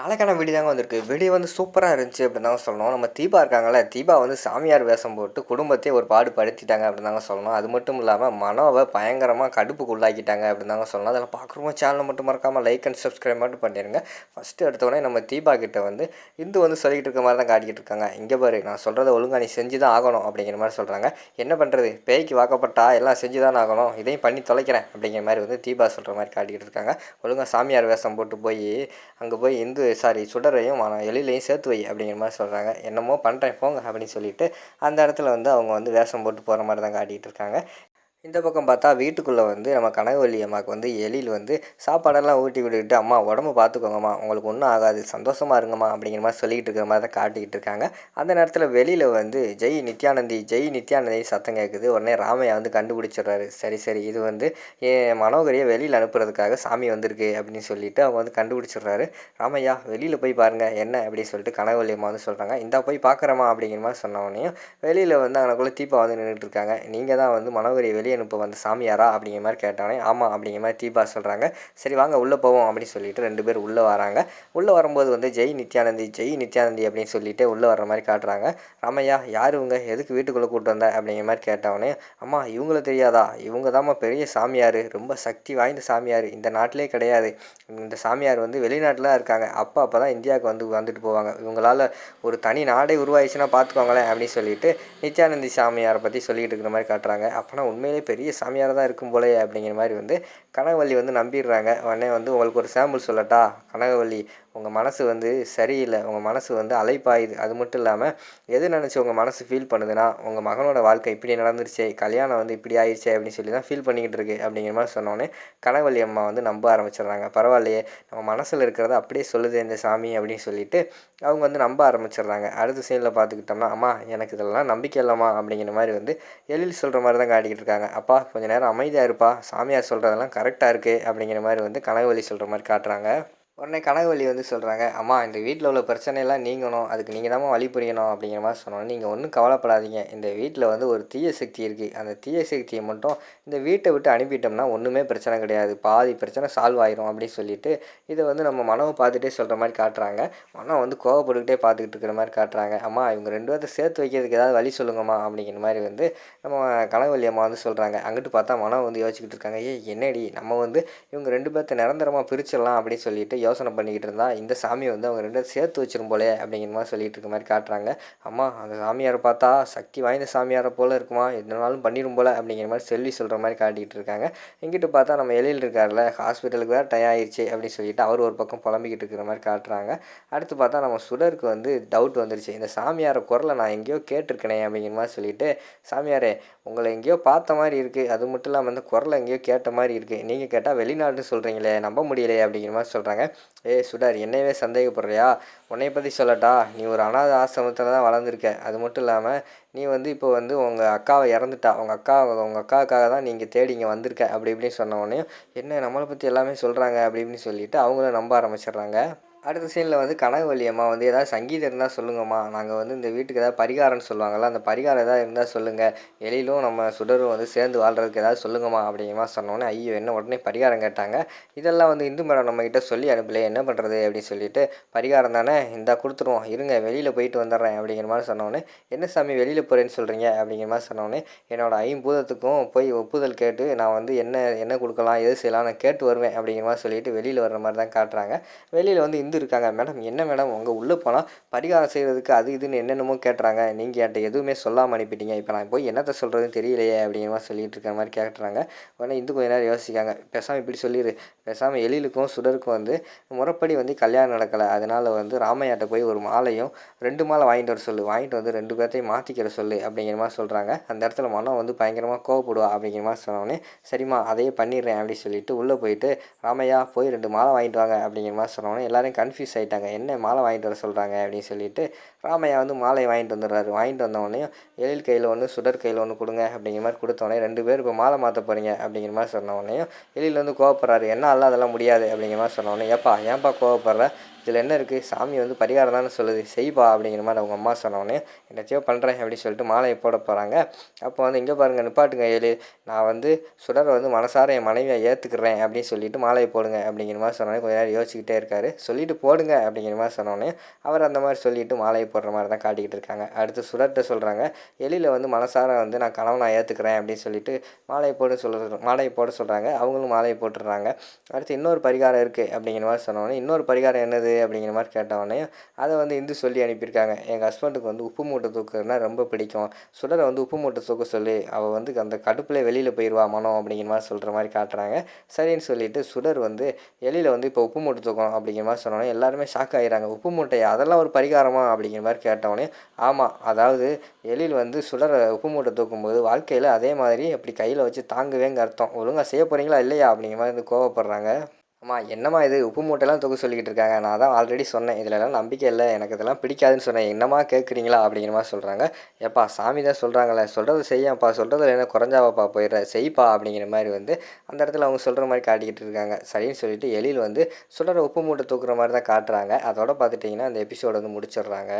நாளைக்கான வீடியோ தாங்க வந்திருக்கு. வீடியோ வந்து சூப்பராக இருந்துச்சு அப்படின்னு தாங்க சொல்லணும். நம்ம தீபா இருக்காங்களே தீபா வந்து சாமியார் வேஷம் போட்டு குடும்பத்தையே ஒரு பாடு படுத்திட்டாங்க அப்படின்னு தாங்க சொல்லணும். அது மட்டும் இல்லாமல் மனோவை பயங்கரமாக கடுப்புக்கு உள்ளாக்கிட்டாங்க அப்படின்னு தாங்க சொல்லணும். அதில் பார்க்குறவங்க சேனலை மட்டும் மறக்காமல் லைக் அண்ட் சப்ஸ்கிரைப் மட்டும் பண்ணிடுங்க ஃபஸ்ட்டு எடுத்தோடனே நம்ம தீபா கிட்ட வந்து இந்து வந்து சொல்லிக்கிட்டு இருக்க மாதிரி தான் காட்டிக்கிட்டு இருக்காங்க. இங்கே பாரு நான் சொல்கிறத ஒழுங்கா நீ செஞ்சு தான் ஆகணும் அப்படிங்கிற மாதிரி சொல்கிறாங்க என்ன பண்ணுறது பேய்க்கு வாக்கப்பட்டா எல்லாம் செஞ்சு தான் ஆகணும். இதையும் பண்ணி தொலைக்கிறேன் அப்படிங்கிற மாதிரி வந்து தீபா சொல்கிற மாதிரி காட்டிக்கிட்டு இருக்காங்க. ஒழுங்காக சாமியார் வேஷம் போட்டு போய் அங்கே போய் இந்து சாரி சுடரையும் எழிலையும் சேர்த்து வை அப்படிங்கிற மாதிரி சொல்கிறாங்க என்னமோ பண்ணுறேன் போங்க அப்படின்னு சொல்லிட்டு அந்த இடத்துல வந்து அவங்க வந்து வேஷம் போட்டு போகிற மாதிரி தான் காட்டிகிட்டு இருக்காங்க. இந்த பக்கம் பார்த்தா வீட்டுக்குள்ளே வந்து நம்ம கனகவல்லி அம்மாவுக்கு வந்து எலியில் வந்து சாப்பாடெல்லாம் ஊட்டி விட்டுக்கிட்டு அம்மா உடம்பு பார்த்துக்கோங்கம்மா உங்களுக்கு ஒன்றும் ஆகாது சந்தோஷமாக இருங்கம்மா அப்படிங்கிற மாதிரி சொல்லிக்கிட்டு இருக்கிற மாதிரி தான் காட்டிக்கிட்டு இருக்காங்க. அந்த நேரத்தில் வெளியில் வந்து ஜெய் நித்யானந்தி ஜெய் நித்யானந்தி சத்தம் கேட்குது. உடனே ராமையா வந்து கண்டுபிடிச்சிடுறாரு. சரி சரி இது வந்து என் மனோகரியை வெளியில் அனுப்புறதுக்காக சாமி வந்திருக்கு அப்படின்னு சொல்லிட்டு அவங்க வந்து கண்டுபிடிச்சிடுறாரு. ராமையா வெளியில் போய் பாருங்கள் என்ன? அப்படின்னு சொல்லிட்டு கனகவல்லி அம்மா வந்து சொல்கிறாங்க இந்தா போய் பார்க்குறமா அப்படிங்கிற மாதிரி சொன்னவனையும் வெளியில் வந்து அங்கனக்குள்ளே தீபா வந்து நின்றுட்டு இருக்காங்க. நீங்கள் தான் வந்து மனோகரியை வெளியே அனுப்ப வந்து சாமியாரா? அப்படிங்கிற மாதிரி கேட்டானே ஆமாம் அப்படிங்கிற மாதிரி தீபா சொல்கிறாங்க சரி வாங்க உள்ளே போவோம் அப்படின்னு சொல்லிட்டு ரெண்டு பேர் உள்ளே வராங்க. உள்ளே வரும்போது வந்து ஜெய் நித்யானந்தி ஜெய் நித்யானந்தி அப்படின்னு சொல்லிட்டு உள்ளே வர்ற மாதிரி காட்டுறாங்க. ராமையா யார் இவங்க? எதுக்கு வீட்டுக்குள்ளே கூப்பிட்டு வந்த? அப்படிங்கிற மாதிரி கேட்டவனே அம்மா இவங்கள தெரியாதா? இவங்க தாம்மா பெரிய சாமியார். ரொம்ப சக்தி வாய்ந்த சாமியார். இந்த நாட்டிலே கிடையாது. இந்த சாமியார் வந்து வெளிநாட்டில் இருக்காங்க. அப்போ அப்போ தான் இந்தியாவுக்கு வந்து வந்துட்டு போவாங்க. இவங்களால் ஒரு தனி நாடே உருவாயிடுச்சுன்னா பார்த்துக்கோங்களேன் அப்படின்னு சொல்லிட்டு நித்யானந்தி சாமியாரை பற்றி சொல்லிட்டு இருக்கிற மாதிரி காட்டுறாங்க. அப்போனா உண்மையிலே பெரிய சாமியாராக தான் இருக்கும் போலே அப்படிங்கிற மாதிரி வந்து கனகவள்ளி வந்து நம்பிடுறாங்க. உடனே வந்து உங்களுக்கு ஒரு சாம்பிள் சொல்லட்டா? கனகவள்ளி உங்கள் மனசு வந்து சரியில்லை உங்கள் மனசு வந்து அலைப்பாயுது. அது மட்டும் இல்லாமல் எது நினச்சி உங்கள் மனசு ஃபீல் பண்ணுதுன்னா உங்கள் மகனோட வாழ்க்கை இப்படி நடந்துருச்சே கல்யாணம் வந்து இப்படி ஆயிடுச்சே அப்படின்னு சொல்லி தான் ஃபீல் பண்ணிக்கிட்டு இருக்கு அப்படிங்கிற மாதிரி சொன்னோன்னே கனகவல்லி அம்மா வந்து நம்ப ஆரம்பிச்சிடுறாங்க. பரவாயில்லையே நம்ம மனசில் இருக்கிறத அப்படியே சொல்லுது இந்த சாமி அப்படின்னு சொல்லிட்டு அவங்க வந்து நம்ப ஆரம்பிச்சிடுறாங்க. அடுத்த சீனில் பார்த்துக்கிட்டோம்னா அம்மா எனக்கு இதெல்லாம் நம்பிக்கை இல்லைம்மா அப்படிங்கிற மாதிரி வந்து எழில் சொல்கிற மாதிரி தான் காட்டிக்கிட்டு இருக்காங்க. அப்பா கொஞ்சம் நேரம் அமைதியாக இருப்பா சாமியார் சொல்கிறதெல்லாம் கரெக்டாக இருக்குது அப்படிங்கிற மாதிரி வந்து கனகவல்லி சொல்கிற மாதிரி காட்டுறாங்க. உடனே கனகவல்லி வந்து சொல்கிறாங்க அம்மா இந்த வீட்டில் உள்ள பிரச்சனையெல்லாம் நீங்கணும். அதுக்கு நீங்கள் தான் வழி புரியணும் அப்படிங்கிற மாதிரி சொன்னோம். நீங்கள் ஒன்றும் கவலைப்படாதீங்க. இந்த வீட்டில் வந்து ஒரு தீய சக்தி இருக்குது அந்த தீய சக்தியை மட்டும் இந்த வீட்டை விட்டு அனுப்பிட்டோம்னா ஒன்றுமே பிரச்சனை கிடையாது. பாதி பிரச்சனை சால்வ் ஆயிரும் அப்படின்னு சொல்லிட்டு இதை வந்து நம்ம மனவை பார்த்துட்டே சொல்கிற மாதிரி காட்டுறாங்க. மனம் வந்து கோவப்பட்டுக்கிட்டே பார்த்துக்கிட்டு இருக்கிற மாதிரி காட்டுறாங்க. அம்மா இவங்க ரெண்டு பேர்த்த சேர்த்து வைக்கிறதுக்கு ஏதாவது வழி சொல்லுங்கம்மா அப்படிங்கிற மாதிரி வந்து நம்ம கனகவல்லி அம்மா வந்து சொல்கிறாங்க அங்கிட்டு பார்த்தா மனம் வந்து யோசிச்சுக்கிட்டு இருக்காங்க. ஏ என்னடி? நம்ம வந்து இவங்க ரெண்டு பேர்த்த நிரந்தரமாக பிரிச்சிடலாம் அப்படின்னு சொல்லிட்டு யோசனை பண்ணிக்கிட்டு இருந்தா இந்த சாமி வந்து அவங்க ரெண்டு சேர்த்து வச்சிரும் போலே அப்படிங்கிற மாதிரி சொல்லிட்டு இருக்க மாதிரி காட்டுறாங்க. அம்மா அந்த சாமியாரை பார்த்தா சக்தி வாய்ந்த சாமியாரை போல இருக்குமா? எதுனாலும் பண்ணிடும் போல அப்படிங்கிற மாதிரி செல்வி சொல்கிற மாதிரி காட்டிகிட்டு இருக்காங்க. இங்கிட்டு பார்த்தா நம்ம எழில் இருக்கார்ல ஹாஸ்பிட்டலுக்கு வேறு டயம் ஆயிடுச்சு அப்படின்னு சொல்லிட்டு அவர் ஒரு பக்கம் புலம்பிக்கிட்டு இருக்கிற மாதிரி காட்டுறாங்க. அடுத்து பார்த்தா நம்ம சுடருக்கு வந்து டவுட் வந்துருச்சு. இந்த சாமியாரை குரலை நான் எங்கேயோ கேட்டிருக்கேனே அப்படிங்கிற மாதிரி சொல்லிட்டு சாமியாரே உங்களை எங்கேயோ பார்த்த மாதிரி இருக்குது அது மட்டும் இல்லாமல் வந்து குரலை எங்கேயோ கேட்ட மாதிரி இருக்குது நீங்கள் கேட்டால் வெளிநாடுன்னு சொல்கிறீங்களே நம்ப முடியலையே அப்படிங்கிற மாதிரி சொல்கிறாங்க ஏ சுடார் என்னையவே சந்தேகப்படுறியா? உன்னைய பற்றி சொல்லட்டா. நீ ஒரு அனாதை ஆசிரமத்தில் தான் வளர்ந்துருக்க. அது மட்டும் இல்லாமல் நீ வந்து இப்போ வந்து உங்கள் அக்காவை இறந்துட்டா. உங்கள் அக்கா உங்கள் அக்காவுக்காக தான் நீங்கள் தேடி இங்கே வந்திருக்க. அப்படி இப்படின்னு சொன்ன உடனே என்ன நம்மளை பற்றி எல்லாமே சொல்கிறாங்க அப்படி இப்படின்னு சொல்லிவிட்டு அவங்களும் நம்ப ஆரம்பிச்சிடுறாங்க. அடுத்த சீனில் வந்து கனவு வழியம்மா வந்து ஏதாவது சங்கீதம் இருந்தால் சொல்லுங்கம்மா. நாங்கள் வந்து இந்த வீட்டுக்கு ஏதாவது பரிகாரம்னு சொல்லுவாங்கள்ல அந்த பரிகாரம் ஏதாவது இருந்தால் சொல்லுங்கள் எழிலும் நம்ம சுடரும் வந்து சேர்ந்து வாழ்கிறதுக்கு ஏதாவது சொல்லுங்கம்மா அப்படிங்கம்மா சொன்னோன்னே ஐயோ என்ன உடனே பரிகாரம் கேட்டாங்க. இதெல்லாம் வந்து இந்து மேடம் நம்மக்கிட்ட சொல்லி அனுப்பல என்ன பண்ணுறது அப்படின்னு சொல்லிட்டு பரிகாரம் தானே இந்தா கொடுத்துருவோம் இருங்க வெளியில் போயிட்டு வந்துடுறேன் அப்படிங்கிற மாதிரி சொன்னோன்னே என்ன சாமி வெளியில் போகிறேன்னு சொல்கிறீங்க அப்படிங்கிற மாதிரி சொன்னோன்னே என்னோடய ஐம்பூதத்துக்கும் போய் ஒப்புதல் கேட்டு நான் வந்து என்ன என்ன கொடுக்கலாம் எது செய்யலாம் நான் கேட்டு வருவேன் அப்படிங்கிற மாதிரி சொல்லிட்டு வெளியில் வர்ற மாதிரி தான் காட்டுறாங்க. வெளியில் வந்து இந்து இருக்காங்க மேடம் என்ன மேடம்? உங்கள் உள்ளே போனால் பரிகாரம் செய்கிறதுக்கு அது இதுன்னு என்னென்னமோ கேட்டுறாங்க. நீங்கள் என்கிட்ட எதுவுமே சொல்லாமல் அனுப்பிட்டீங்க. இப்போ நான் போய் என்னத்தை சொல்கிறதுன்னு தெரியலையே அப்படிங்கிற மாதிரி சொல்லிட்டு இருக்கிற மாதிரி கேட்டுறாங்க. உடனே இந்து கொஞ்ச நேரம் யோசிக்காங்க பேசாமல் இப்படி சொல்லிடு பேசாமல் எழிலுக்கும் சுடருக்கும் வந்து முறைப்படி வந்து கல்யாணம் நடக்கலை. அதனால் வந்து ராமையாட்ட போய் ஒரு மாலையும் ரெண்டு மாலை வாங்கிட்டு வர சொல்லு. வாங்கிட்டு வந்து ரெண்டு பேர்த்தையும் மாற்றிக்கிற சொல்லு அப்படிங்கிற மாதிரி சொல்கிறாங்க அந்த இடத்துல மனம் வந்து பயங்கரமாக கோவப்படுவா அப்படிங்கிற மாதிரி சொன்னோடனே சரிம்மா அதையே பண்ணிடுறேன் அப்படின்னு சொல்லிட்டு உள்ளே போயிட்டு ராமையா போய் ரெண்டு மாலை வாங்கிட்டு வாங்க அப்படிங்கிற மாதிரி சொன்னோடனே எல்லோரும் கன்ஃபியூஸ் ஆகிட்டாங்க என்ன மாலை வாங்கிட்டு வர சொல்கிறாங்க அப்படின்னு சொல்லிட்டு ராமையா வந்து மாலை வாங்கிட்டு வந்துடுறாரு. வாங்கிட்டு வந்தவொடனே எழில் கையில் ஒன்று சுடர் கையில் ஒன்று கொடுங்க அப்படிங்கிற மாதிரி கொடுத்தோடனே ரெண்டு பேர் இப்போ மாலை மாற்ற போகிறீங்க அப்படிங்கிற மாதிரி சொன்ன உடனே எழில் வந்து கோவப்படுறாரு. என்ன அல்ல அதெல்லாம் முடியாது அப்படிங்கிற மாதிரி சொன்ன உடனே ஏப்பா ஏன்ப்பா கோவப்படுற? இதில் என்ன இருக்குது சாமி வந்து பரிகாரம் தானே சொல்லுது. செய்ப்பா அப்படிங்கிற மாதிரி அவங்க அம்மா சொன்னோடனே என்னத்தையோ பண்ணுறேன் அப்படின்னு சொல்லிட்டு மாலையை போட போகிறாங்க அப்போ வந்து இங்கே பாருங்கள் நிப்பாட்டுங்க ஏழு. நான் வந்து சுடரை வந்து மனசார என் மனைவியை ஏற்றுக்கிறேன் அப்படின்னு சொல்லிட்டு மாலையை போடுங்க அப்படிங்கிற மாதிரி சொன்னோடனே கொஞ்ச நேரம் யோசிச்சுக்கிட்டே இருக்காரு. சொல்லிட்டு போடுங்க அப்படிங்கிற மாதிரி சொன்னோடனே அவர் அந்த மாதிரி சொல்லிட்டு மாலையை போடுற மாதிரி தான் காட்டிக்கிட்டு இருக்காங்க. அடுத்து சுடர்கிட்ட சொல்கிறாங்க எலியில் வந்து மனசார வந்து நான் கணவனை ஏற்றுக்கிறேன் அப்படின்னு சொல்லிட்டு மாலையை போட சொல்ல மாலையை போட சொல்கிறாங்க அவங்களும் மாலையை போட்டுடுறாங்க. அடுத்து இன்னொரு பரிகாரம் இருக்குது அப்படிங்கிற மாதிரி சொன்னோடனே இன்னொரு பரிகாரம் என்னது? அப்படிங்கிற மாதிரி கேட்டவொடனே அதை வந்து இந்து சொல்லி அனுப்பியிருக்காங்க. எங்கள் ஹஸ்பண்டுக்கு வந்து உப்பு மூட்டை தூக்குறதுனா ரொம்ப பிடிக்கும். சுடரை வந்து உப்பு மூட்டை தூக்க சொல்லி. அவள் வந்து அந்த கடுப்பில் வெளியில் போயிடுவா மனம் அப்படிங்கிற மாதிரி சொல்கிற மாதிரி காட்டுறாங்க. சரின்னு சொல்லிட்டு சுடர் வந்து எலியில் வந்து இப்போ உப்பு மூட்டை தூக்கணும் அப்படிங்கிற மாதிரி சொன்னோன்னே எல்லாருமே ஷாக் ஆகிடுறாங்க உப்பு மூட்டை அதெல்லாம் ஒரு பரிகாரமா? அப்படிங்கிற மாதிரி கேட்டவொடனே ஆமாம் அதாவது எலியில் வந்து சுடரை உப்பு மூட்டை தூக்கும்போது வாழ்க்கையில் அதே மாதிரி அப்படி கையில் வச்சு தாங்குவேங்க அர்த்தம். ஒழுங்காக செய்ய போகிறீங்களா இல்லையா? அப்படிங்கிற மாதிரி வந்து கோவப்படுறாங்க. அம்மா என்னம்மா இது? உப்பு மூட்டைலாம் தூக்க சொல்லிக்கிட்டு இருக்காங்க. நான் தான் ஆல்ரெடி சொன்னேன். இதிலலாம் நம்பிக்கை இல்லை. எனக்கு இதெல்லாம் பிடிக்காதுன்னு சொன்னேன். என்னம்மா கேட்குறீங்களா அப்படிங்கிற மாதிரி சொல்கிறாங்க ஏப்பா சாமி தான் சொல்கிறாங்களே சொல்கிறது செய்யப்பா சொல்கிறது என்ன குறைஞ்சாவாப்பா? போயிடுற. செய்ப்பா அப்படிங்கிற மாதிரி வந்து அந்த இடத்துல அவங்க சொல்கிற மாதிரி காட்டிக்கிட்டு இருக்காங்க. சரின்னு சொல்லிட்டு எழில் வந்து சொல்கிற உப்பு மூட்டை தூக்குற மாதிரி தான் காட்டுறாங்க. அதோட பார்த்துட்டிங்கன்னா அந்த எபிசோடு வந்து முடிச்சிடுறாங்க.